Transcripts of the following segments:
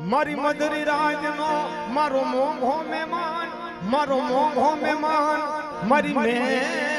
મારી મધરી રાજનો મારો મોંઘો મહેમાન મારો મોંઘો મહેમાન મારી મેલડી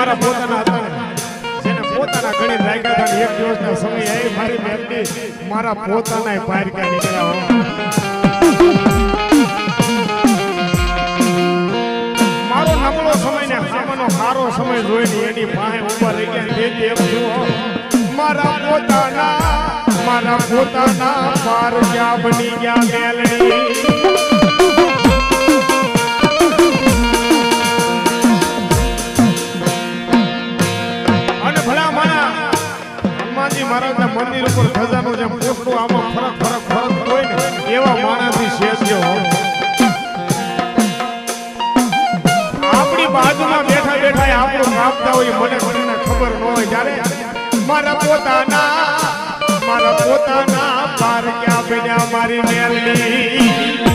મારા પોતાના હતા જેને પોતાના ઘણી રાખ્યા હતા એક દિવસના સમય આવી મારી મહેનતી મારા પોતાના પારકા નીકળ્યા હો. મારો નબળો સમય ને સામાનો સારો સમય એની પાસે ઊભા રહી ગયા મારા પોતાના મારા પોતાના પાર ક્યાં બની ગયા મેલડી મહારાજના મંદિર ઉપર ધજાનું જેમ પોસ્ટો આમાં ફરક ફરક ફરક હોય ને, એવા માણસની શેષ હો. આપણી બાજુમાં બેઠા બેઠા આપણું કાપતા હોય મને મને ખબર ન હોય જ્યારે મારા પોતાના મારા પોતાના પાર ક્યાં બન્યા મારી મેલડી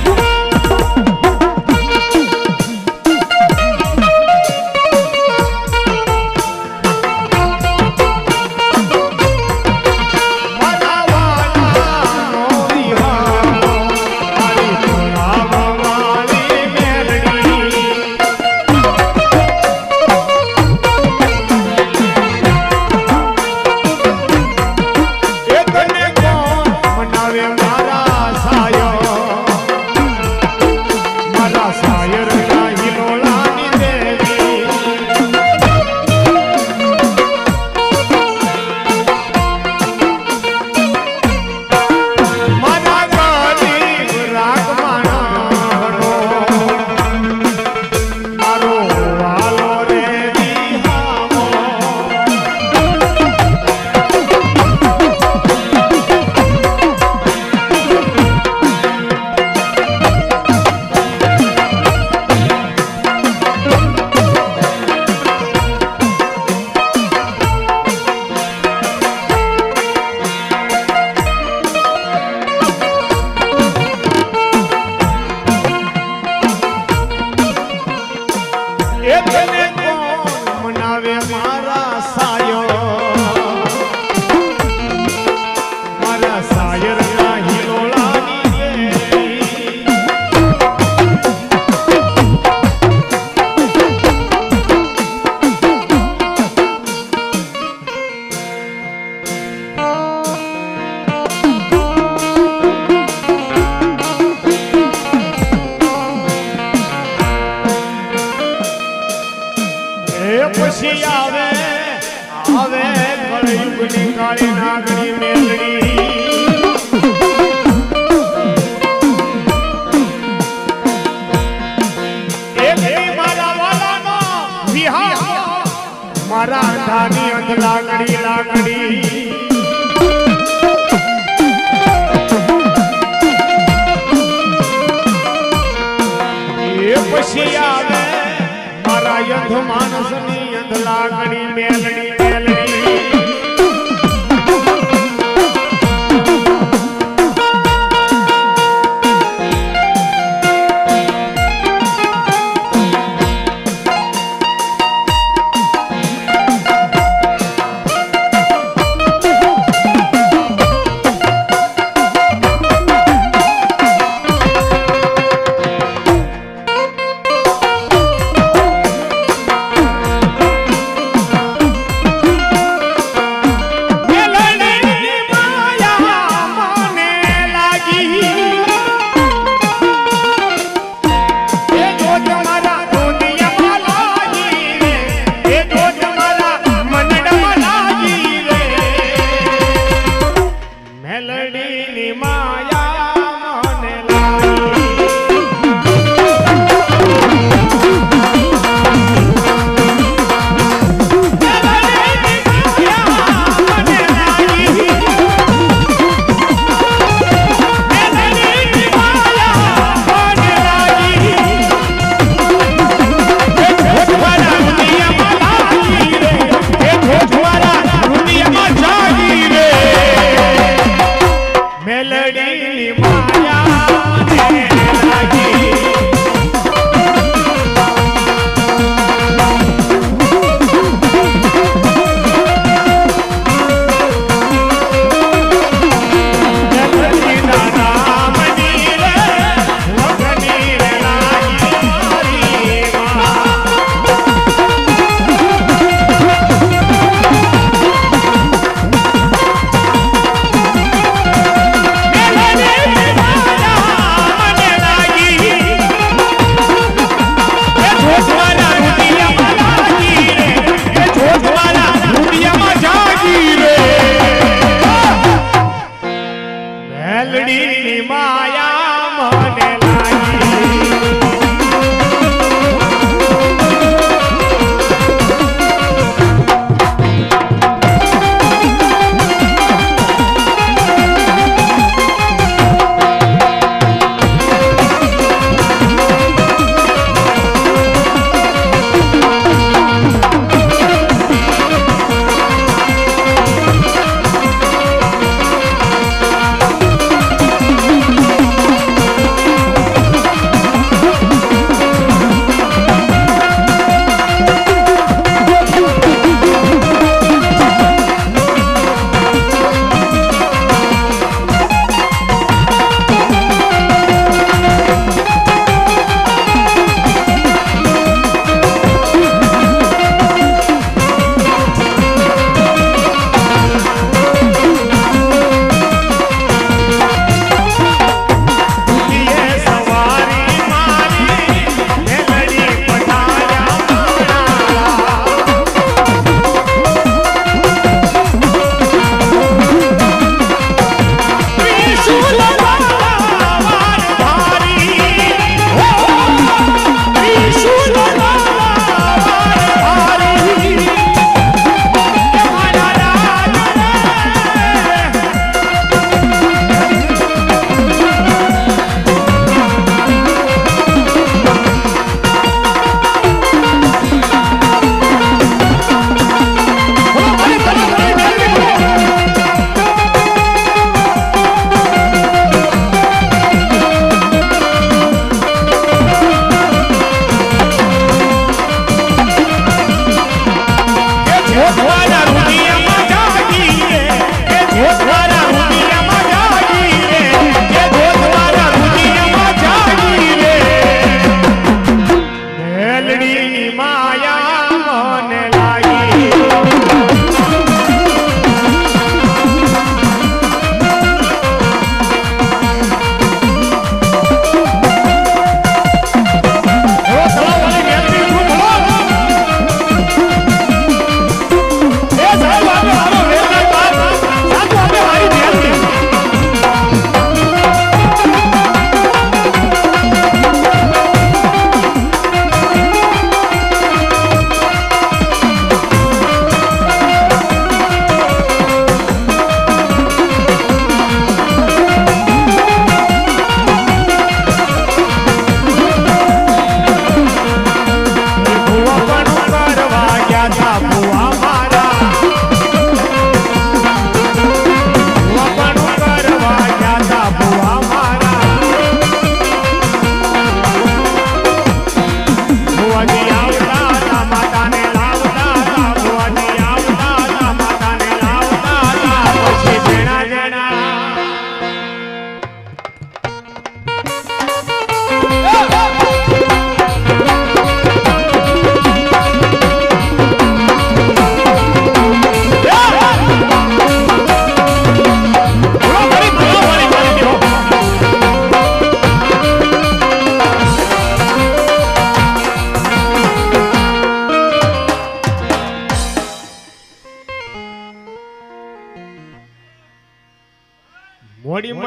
Amen.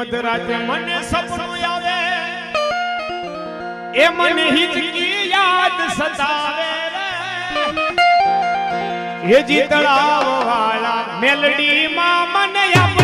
મધ્ય રાતે મને સપનું આવે. એ મને હિચકી યાદ સતાવે રે. એ જીતળાવ વાળા મેલડી માં મને આપ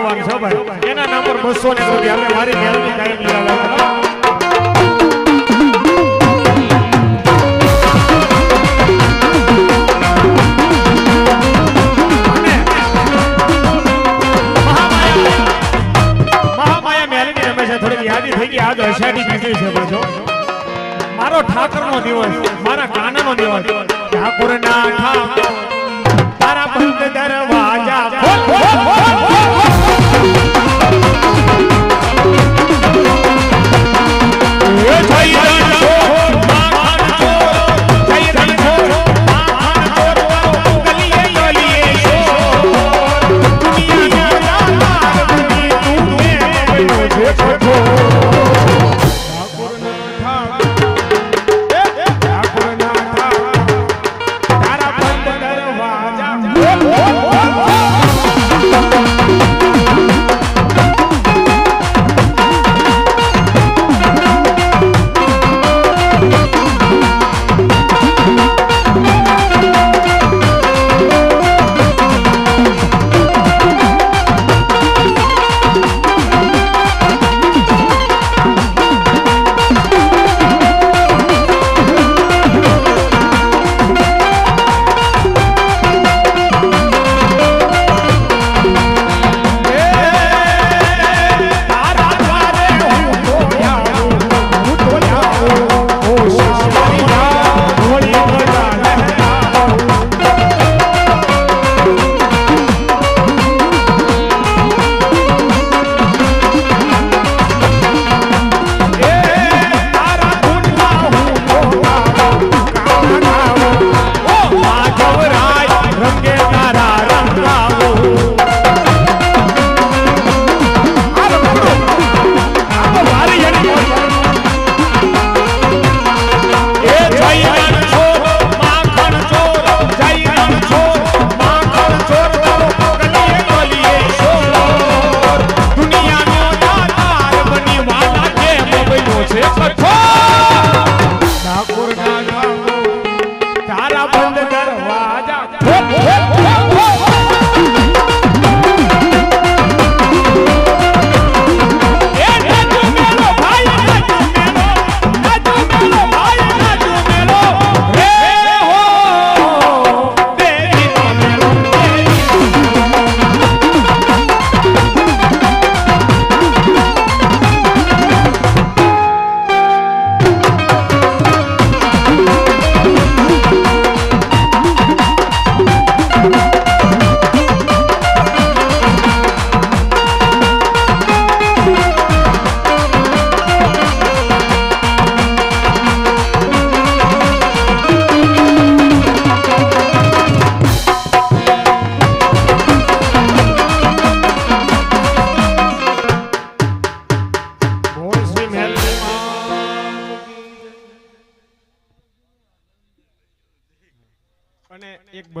આગેવાન છે ભાઈ. એના નામ પર બસો ને સુધી આપણે મારી મહેલની કાયમ કરાવવા મારો ઠાકર નો દિવસ મારા કાના નો દિવસ. ઠાકુર ના ઠાકોર તારા બંધ દરવાજા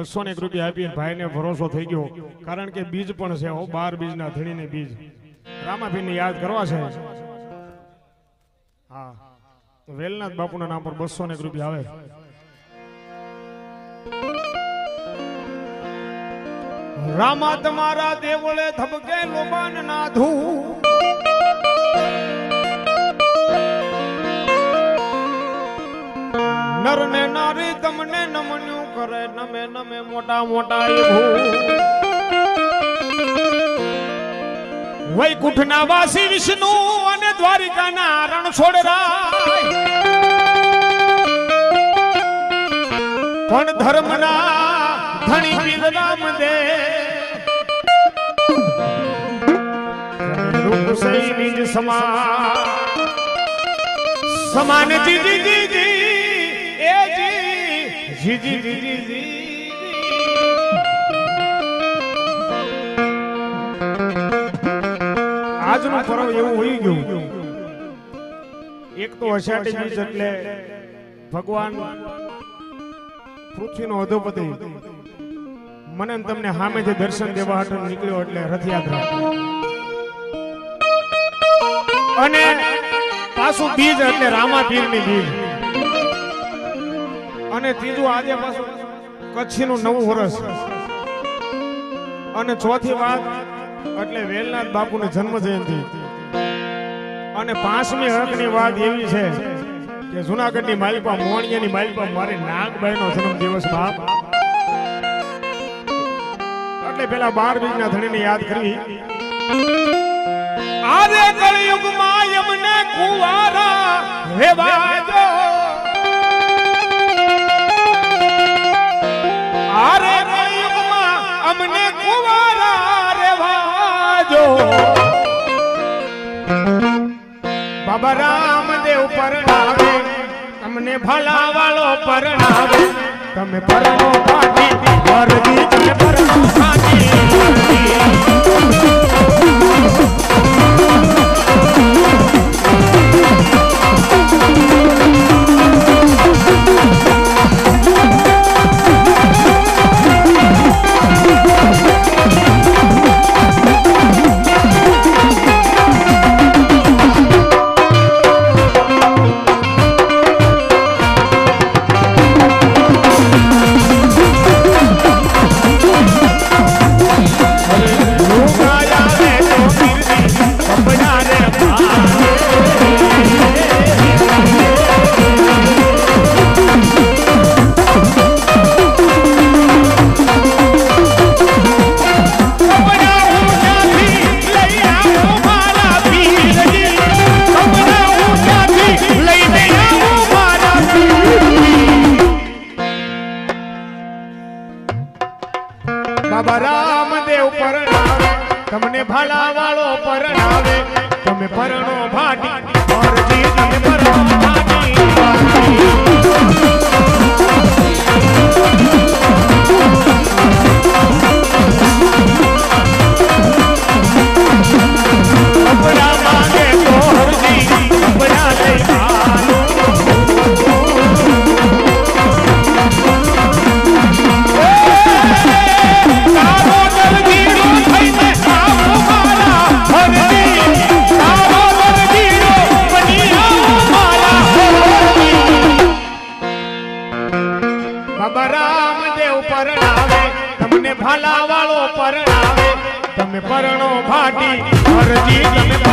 બસો ને એક રૂપિયા આપી ભાઈને ભરોસો થઈ ગયો. કારણ કે બીજ પણ છે બાર બીજના ધણીને બીજ. રામાભીને યાદ કરવા છે. હા. વેલનાથ બાપુના નામ પર બસો ને એક રૂપિયા આવે. રામા તમારા દેવળે ધબકે લોબાન નાધું. નર ને નારી તમને નમન્યું. કરે નમે નમે મોટા મોટા વૈકુંઠ ના વાસી વિષ્ણુ અને દ્વારિકાના રણ છોડરા પણ ધર્મના ધણી પીર રામદે રૂપસઈ નિજ સમાન. જી જી જી જી જી આજનું પર્વ એવું હોઈ ગયું. એક તો અષાઢી બીજ એટલે ભગવાન પૃથ્વીનો અધોપતિ. મને તમને સામે જે દર્શન દેવા હાટુ નીકળ્યો એટલે રથયાત્રા. અને પાછું બીજ એટલે રામા પીરની બીજ. અને ત્રીજું આજે પાછું કચ્છનું નવું વર્ષ. અને ચોથી વાત, એટલે વેલનાથ બાપુની જન્મ જયંતિ અને પાંચમી હકની વાત એવી છે કે જુનાગઢની માલિપા મોણિયાની માલિપા મારી નાગબાઈનો જન્મ દિવસ બાપ. એટલે પેલા બાર બીજના ધણીને યાદ કરી આજે કળિયુગમાં યમને કુવારા હેવા અમને કુવારા રેવાજો બાબા રામદેવ પરણાવે તમને ભલા વાળો પરણાવે તમે પરણો કાઢી વરદી તમે પરણો તમે પરણો ભાટી. હરજી તમે